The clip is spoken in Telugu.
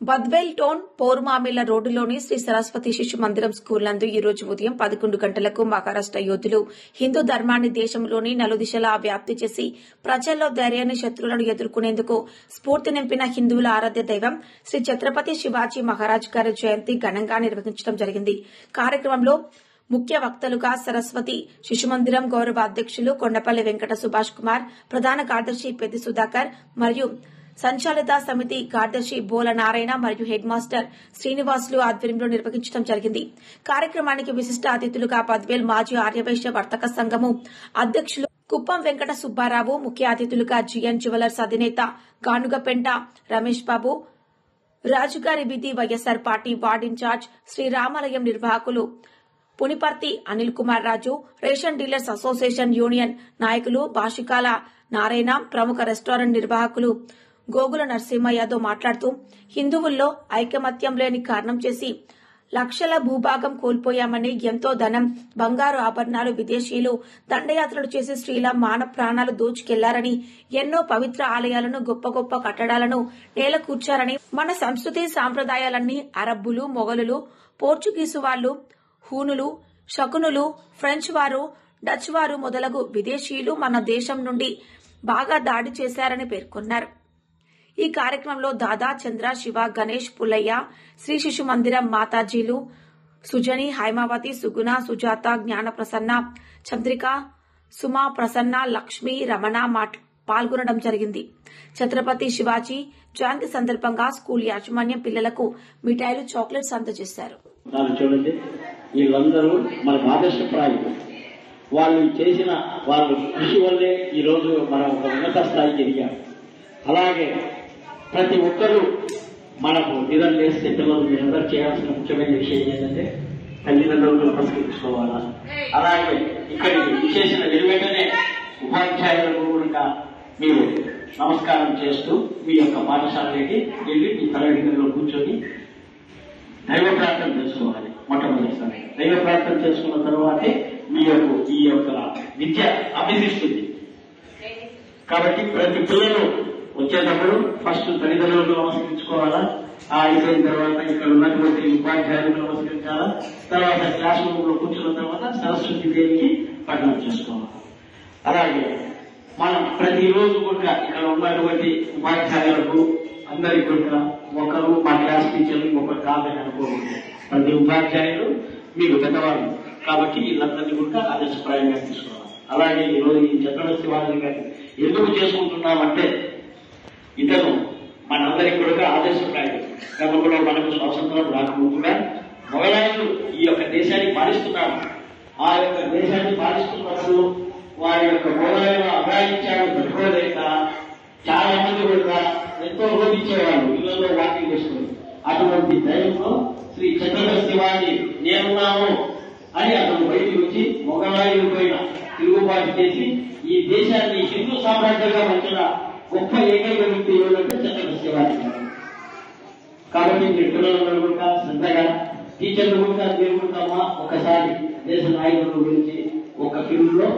బద్వేల్ టోన్ పౌర్మామిల రోడ్డులోని శ్రీ సరస్వతి శిశు మందిరం స్కూల్ నందు ఈ రోజు ఉదయం పదకొండు గంటలకు మహారాష్ట యోధులు హిందూ ధర్మాన్ని దేశంలోని నలుదిశలా వ్యాప్తి చేసి ప్రజల్లో ధైర్యాన్ని శత్రువులను ఎదుర్కొనేందుకు స్ఫూర్తి నింపిన హిందువుల ఆరాధ్య దైవం శ్రీ ఛత్రపతి శివాజీ మహారాజ్ గారి జయంతి ఘనంగా నిర్వహించడం జరిగింది. కార్యక్రమంలో ముఖ్య వక్తలుగా సరస్వతి శిశుమందిరం గౌరవ అధ్యక్షులు కొండపల్లి వెంకట సుభాష్ కుమార్ ప్రధాన కార్యదర్శి పెద్ది సుధాకర్ మరియు సంచాలిత సమితి కార్యదర్శి బోల నారాయణ మరియు హెడ్ మాస్టర్ శ్రీనివాసులు ఆధ్వర్యంలో నిర్వహించడం జరిగింది. కార్యక్రమానికి విశిష్ట అతిథులుగా పద్వేల్ మాజీ ఆర్యవైశ్య వర్తక సంఘము అధ్యక్షులు కుప్పం వెంకట సుబ్బారావు ముఖ్య అతిథులుగా జిఎన్ జ్యువెలర్స్ అధినేత గానుగపెంట రమేష్ బాబు రాజుగారి వీధి YSR party ward in-charge Sriramalayam నిర్వాహకులు Puniparthi Anil Kumar Raju ration dealers association union నాయకులు భాషికాల నారాయణ ప్రముఖ రెస్టారెంట్ నిర్వాహకులు గోగుల నరసింహ యాదవ్ మాట్లాడుతూ హిందువుల్లో ఐకమత్యం లేని కారణం చేసి లక్షల భూభాగం కోల్పోయామని ఎంతో ధనం బంగారు ఆభరణాలు విదేశీయులు దండయాత్రలు చేసి స్త్రీల మాన ప్రాణాలు దోచుకెళ్ళారని ఎన్నో పవిత్ర ఆలయాలను గొప్ప గొప్ప కట్టడాలను నేల కూర్చారని మన సంస్కృతి సాంప్రదాయాలన్నీ అరబ్బులు మొఘలులు పోర్చుగీసు వాళ్ళు హూనులు శకునులు ఫ్రెంచ్ వారు డచ్ వారు మొదలగు విదేశీయులు మన దేశం నుండి బాగా దాడి చేశారని పేర్కొన్నారు. ఈ కార్యక్రమంలో దాదా చంద్ర శివ గణేష్ పుల్లయ్య శ్రీ శిశు మందిరం మాతాజీలు సుజని హైమావతి సుగుణ సుజాత జ్ఞాన ప్రసన్న చంద్రిక సుమా ప్రసన్న లక్ష్మి రమణ మాట్ పాల్గొనడం జరిగింది. ఛత్రపతి శివాజీ జయంతి సందర్భంగా స్కూల్ యాజమాన్యం పిల్లలకు మిఠాయిలు చాక్లెట్స్ అందజేశారు. చూడండి. వీళ్ళందరూ మనకు ఆదర్శప్రాయులు. వాళ్ళు చేసిన వాళ్ళ కృషి వల్లే ఈరోజు మనం ఒక ఉన్నత స్థాయికి ఎదిగాం. అలాగే ప్రతి ఒక్కరూ మనకు నిద్ర లేస్తే పిల్లలు మీరందరూ చేయాల్సిన ముఖ్యమైన విషయం ఏంటంటే తల్లిదండ్రులను నమస్కరించుకోవాలా అలాగే ఇక్కడికి చేసిన వెలువెంటనే ఉపాధ్యాయులకు కూడా మీరు నమస్కారం చేస్తూ మీ యొక్క పాఠశాలకి వెళ్ళి మీ తరగతిలో కూర్చొని దైవ ప్రార్థన చేసుకోవాలి మొట్టమొదటిసారి. దైవ ప్రార్థన చేసుకున్న తర్వాతే మీ యొక్క ఈ యొక్క విద్య అభ్యసిస్తుంది కాబట్టి ప్రతి పిల్లలు వచ్చేటప్పుడు ఫస్ట్ తల్లిదండ్రులకు నమస్కరించుకోవాలా ఆ అయిపోయిన తర్వాత ఇక్కడ ఉన్నటువంటి ఉపాధ్యాయులకు నమస్కరించాలా తర్వాత క్లాస్ రూమ్లో కూర్చున్న తర్వాత సరస్వతి దేవికి పఠనం చేసుకోవాలి? అలాగే మనం ప్రతిరోజు కూడా ఇక్కడ ఉన్నటువంటి ఉపాధ్యాయులకు అందరి కూడా ఒకరు మా క్లాస్ టీచర్లు ఒకరు కాదని అనుకోకూడదు. ప్రతి ఉపాధ్యాయులు మీకు పెద్దవాళ్ళు. కాబట్టి వీళ్ళందరినీ కూడా ఆదర్శప్రాయంగా తీసుకోవాలి. అలాగే ఈరోజు ఈ చంద్రబాబు శివాజీ ఎందుకు చేసుకుంటున్నామంటే ఇతను మనందరికి కూడా ఆదర్శప్రాయుడు గతంలో మనకు స్వాతంత్రం రాకముందుగా మొగలాయులు ఈ యొక్క దేశాన్ని పాలిస్తున్నారు. ఆ యొక్క దేశాన్ని పాలిస్తున్నప్పుడు వారి యొక్క మొగలాయులు అభిరాయించాడు దొరకలేక చాలా మంది కూడా ఎంతో రోధించేవాళ్ళు ఇళ్ళలో వాకింగ్ చేసుకుని అటువంటి దైవంలో శ్రీ చంద్రబాబు శివాజీ నేనున్నాను అని అతను బయటికి వచ్చి మొగలాయులు పోయిన తిరుగుబాటు చేసి ఈ దేశాన్ని హిందూ సామ్రాజ్యంగా వచ్చిన గొప్ప ఏకైక వ్యక్తి ఎవరంటే చంద్రబాబు శివాజీ గారు. కాబట్టి మీరు పిల్లలందరూ కూడా శ్రద్ధగా టీచర్లు కూడా మీరు కూడా ఒకసారి దేశ నాయకుల గురించి ఒక ఫిల్మ్లో